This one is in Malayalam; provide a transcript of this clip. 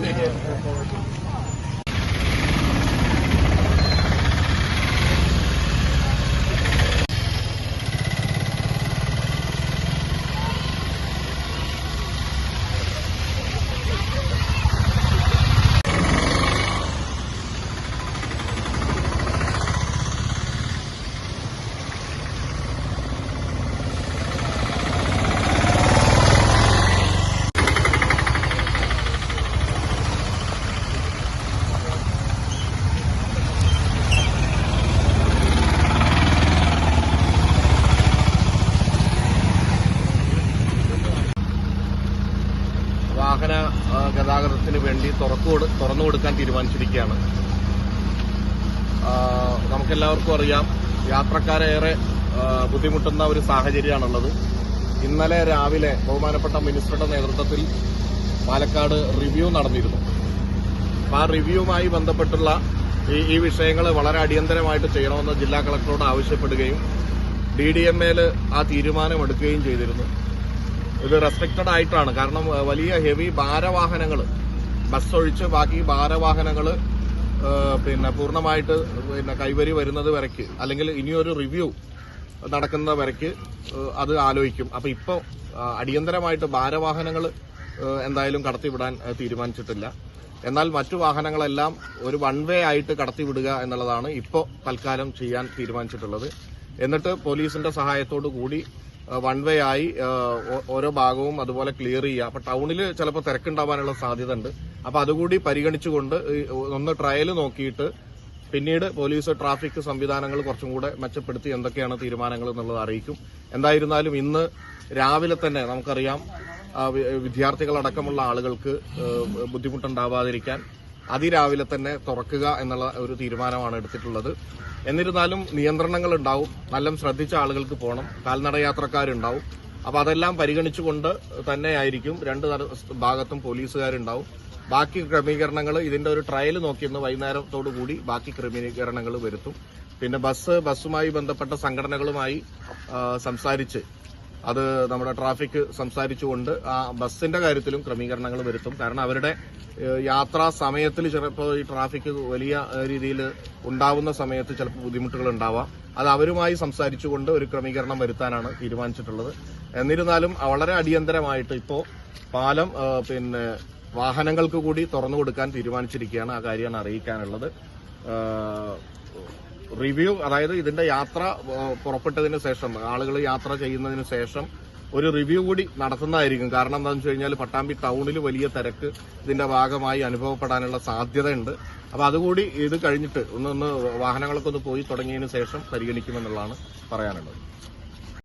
Thank you. ഗതാഗതത്തിന് വേണ്ടി തുറന്നു കൊടുക്കാൻ തീരുമാനിച്ചിരിക്കുകയാണ്. നമുക്കെല്ലാവർക്കും അറിയാം യാത്രക്കാരേറെ ബുദ്ധിമുട്ടുന്ന ഒരു സാഹചര്യമാണുള്ളത്. ഇന്നലെ രാവിലെ ബഹുമാനപ്പെട്ട മിനിസ്റ്ററുടെ നേതൃത്വത്തിൽ പാലക്കാട് റിവ്യൂ നടന്നിരുന്നു. ആ റിവ്യൂവുമായി ബന്ധപ്പെട്ടുള്ള ഈ ഈ വിഷയങ്ങൾ വളരെ അടിയന്തരമായിട്ട് ചെയ്യണമെന്ന് ജില്ലാ കളക്ടറോട് ആവശ്യപ്പെടുകയും ഡി ഡി എം എയിൽ ആ തീരുമാനമെടുക്കുകയും ചെയ്തിരുന്നു. ഇത് റെസ്ട്രിക്റ്റഡ് ആയിട്ടാണ്. കാരണം വലിയ ഹെവി ഭാരവാഹനങ്ങൾ ബസ് ഒഴിച്ച് ബാക്കി ഭാരവാഹനങ്ങൾ പിന്നെ പൂർണമായിട്ട് പിന്നെ കൈവരി വരുന്നത് വരയ്ക്ക്. അല്ലെങ്കിൽ ഇനിയൊരു റിവ്യൂ നടക്കുന്ന വരയ്ക്ക് അത് ആലോചിക്കും. അപ്പം ഇപ്പോൾ അടിയന്തരമായിട്ട് ഭാരവാഹനങ്ങൾ എന്തായാലും കടത്തിവിടാൻ തീരുമാനിച്ചിട്ടില്ല. എന്നാൽ മറ്റു വാഹനങ്ങളെല്ലാം ഒരു വൺ വേ ആയിട്ട് കടത്തിവിടുക എന്നുള്ളതാണ് ഇപ്പോൾ തൽക്കാലം ചെയ്യാൻ തീരുമാനിച്ചിട്ടുള്ളത്. എന്നിട്ട് പോലീസിന്റെ സഹായത്തോടു കൂടി വൺ വേ ആയി ഓരോ ഭാഗവും അതുപോലെ ക്ലിയർ ചെയ്യുക അപ്പൊ ടൗണിൽ ചിലപ്പോൾ തിരക്കുണ്ടാവാനുള്ള സാധ്യത ഉണ്ട്. അപ്പൊ അതുകൂടി പരിഗണിച്ചുകൊണ്ട് ഒന്ന് ട്രയൽ നോക്കിയിട്ട് പിന്നീട് പോലീസ് ട്രാഫിക് സംവിധാനങ്ങൾ കുറച്ചും കൂടെ മെച്ചപ്പെടുത്തി എന്തൊക്കെയാണ് തീരുമാനങ്ങൾ എന്നുള്ളത് അറിയിക്കും. എന്തായിരുന്നാലും ഇന്ന് രാവിലെ തന്നെ നമുക്കറിയാം വിദ്യാർത്ഥികളടക്കമുള്ള ആളുകൾക്ക് ബുദ്ധിമുട്ടുണ്ടാവാതിരിക്കാൻ അതിരാവിലെ തന്നെ തുറക്കുക എന്നുള്ള ഒരു തീരുമാനമാണ് എടുത്തിട്ടുള്ളത്. എന്നിരുന്നാലും നിയന്ത്രണങ്ങൾ ഉണ്ടാവും നല്ല ശ്രദ്ധിച്ച ആളുകൾക്ക് പോകണം കാൽനട യാത്രക്കാരുണ്ടാവും അപ്പൊ അതെല്ലാം പരിഗണിച്ചുകൊണ്ട് തന്നെയായിരിക്കും രണ്ട് ഭാഗത്തും പോലീസുകാരുണ്ടാവും. ബാക്കി ക്രമീകരണങ്ങൾ ഇതിന്റെ ഒരു ട്രയൽ നോക്കിയെന്ന് വൈകുന്നേരത്തോടു കൂടി ബാക്കി ക്രമീകരണങ്ങൾ വരുത്തും. പിന്നെ ബസ് ബസ്സുമായി ബന്ധപ്പെട്ട സംഘടനകളുമായി സംസാരിച്ച് അത് നമ്മുടെ ട്രാഫിക് സംസാരിച്ചുകൊണ്ട് ആ ബസ്സിന്റെ കാര്യത്തിലും ക്രമീകരണങ്ങൾ വരുത്തും. കാരണം അവരുടെ യാത്രാ സമയത്തിൽ ചിലപ്പോൾ ഈ ട്രാഫിക് വലിയ രീതിയിൽ ഉണ്ടാവുന്ന സമയത്ത് ചിലപ്പോൾ ബുദ്ധിമുട്ടുകൾ ഉണ്ടാവാം. അത് അവരുമായി സംസാരിച്ചുകൊണ്ട് ഒരു ക്രമീകരണം വരുത്താനാണ് തീരുമാനിച്ചിട്ടുള്ളത്. എന്നിരുന്നാലും വളരെ അടിയന്തരമായിട്ട് ഇപ്പോൾ പാലം പിന്നെ വാഹനങ്ങൾക്ക് കൂടി തുറന്നു കൊടുക്കാൻ തീരുമാനിച്ചിരിക്കുകയാണ്. ആ കാര്യമാണ് അറിയിക്കാനുള്ളത്. റിവ്യൂ അതായത് ഇതിന്റെ യാത്ര പുറപ്പെട്ടതിന് ശേഷം ആളുകൾ യാത്ര ചെയ്യുന്നതിന് ശേഷം ഒരു റിവ്യൂ കൂടി നടത്തുന്നതായിരിക്കും. കാരണം എന്താണെന്ന് വെച്ച് കഴിഞ്ഞാൽ പട്ടാമ്പി ടൗണിൽ വലിയ തിരക്ക് ഇതിന്റെ ഭാഗമായി അനുഭവപ്പെടാനുള്ള സാധ്യതയുണ്ട്. അപ്പൊ അതുകൂടി ഇത് കഴിഞ്ഞിട്ട് ഒന്ന് ഒന്ന് വാഹനങ്ങളൊക്കെ ഒന്ന് പോയി തുടങ്ങിയതിന് ശേഷം പരിഗണിക്കുമെന്നുള്ളതാണ് പറയാനുള്ളത്.